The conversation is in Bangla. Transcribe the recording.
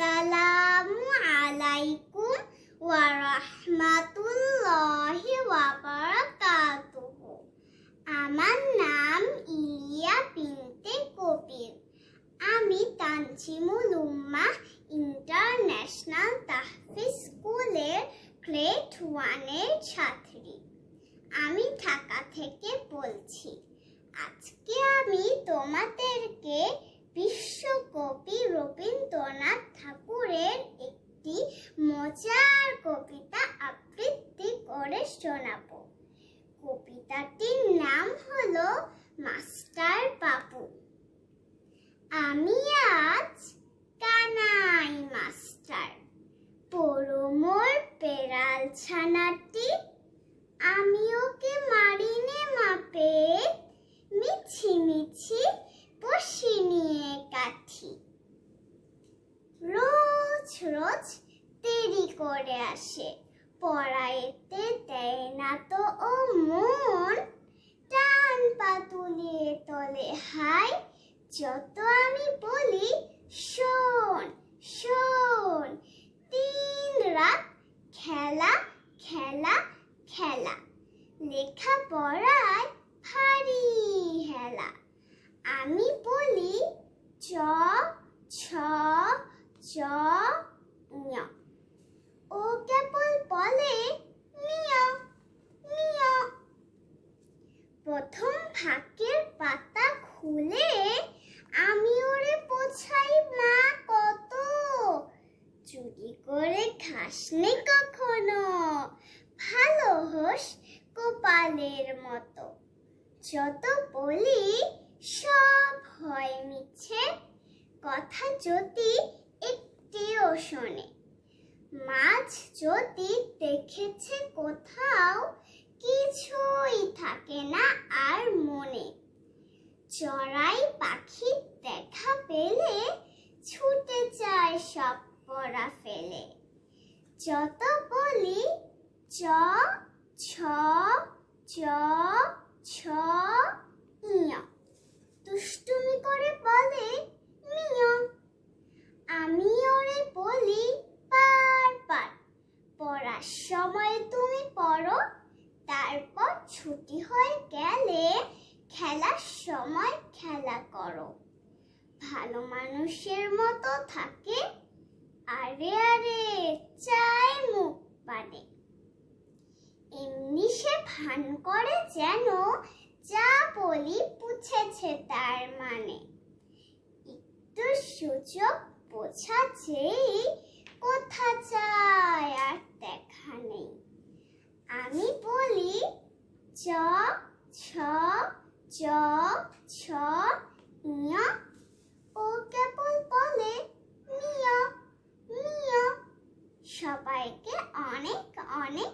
আসসালামু আলাইকুম ওয়া রাহমাতুল্লাহি ওয়া বারাকাতুহু। আমার নাম ইলিয়া বিনতে কবির। আমি তানজিমুল উম্মাহ ইন্টারন্যাশনাল তাহফিজ স্কুলের গ্রেড ওয়ানের ছাত্রী। আমি ঢাকা থেকে বলছি, আজকে আমি তোমাদেরকে বিশ্বকবি রবীন্দ্রনাথ ঠাকুরের একটি মজার কবিতা আবৃত্তি করে শোনাব। কবিতাটির নাম হলো মাস্টার বাবু। আমি আজ করে আসে। পড়াইতে দেয় না তো ও মন। টান পাতুলিয়ে তলে হাই যত আমি বলি, শোন শোন। তিন রাত খেলা খেলা খেলা। লেখা পড়ায় ভারী হেলা। আমি বলি, চ, ছ, চ, ঞ। বলে, মিয় মিয়। প্রথম ফাঁকের পাতা খুলে আমি ওরে পোছাই মা, কত? চুরি করে খাসনি কখনো? ভালো হোস কপালের মতো। যত বলি সব হয় মিছে। কথা যদি একটিও শোনে। মাছ যদি দেখেছে কোথাও, কিছুই থাকে না আর মনে। চড়াই পাখি দেখা পেলে ছুটে যায় সব পড়া ফেলে। যত বলি চ, ছ চ, ছ ইয় দুষ্টুমি করে বলে মিয় আমি ওরে বলি বারবার পড়ার সময় তুমি পড়ো, তারপর ছুটি হয়ে গেলে খেলার সময় খেলা করো। ভালো মানুষের মতো থাকে। আরে আরে, চাই মুখ পানে এমনি সে ভান করে যেন যা বলি বুঝেছে তার মানে। একটু সুযোগ বোঝা যেই কোথা যায় আর দেখা নেই আমি বলি চ ছ চ ছ ইয় ও কেবল বলে মিয়া মিয়া সবাইকে অনেক অনেক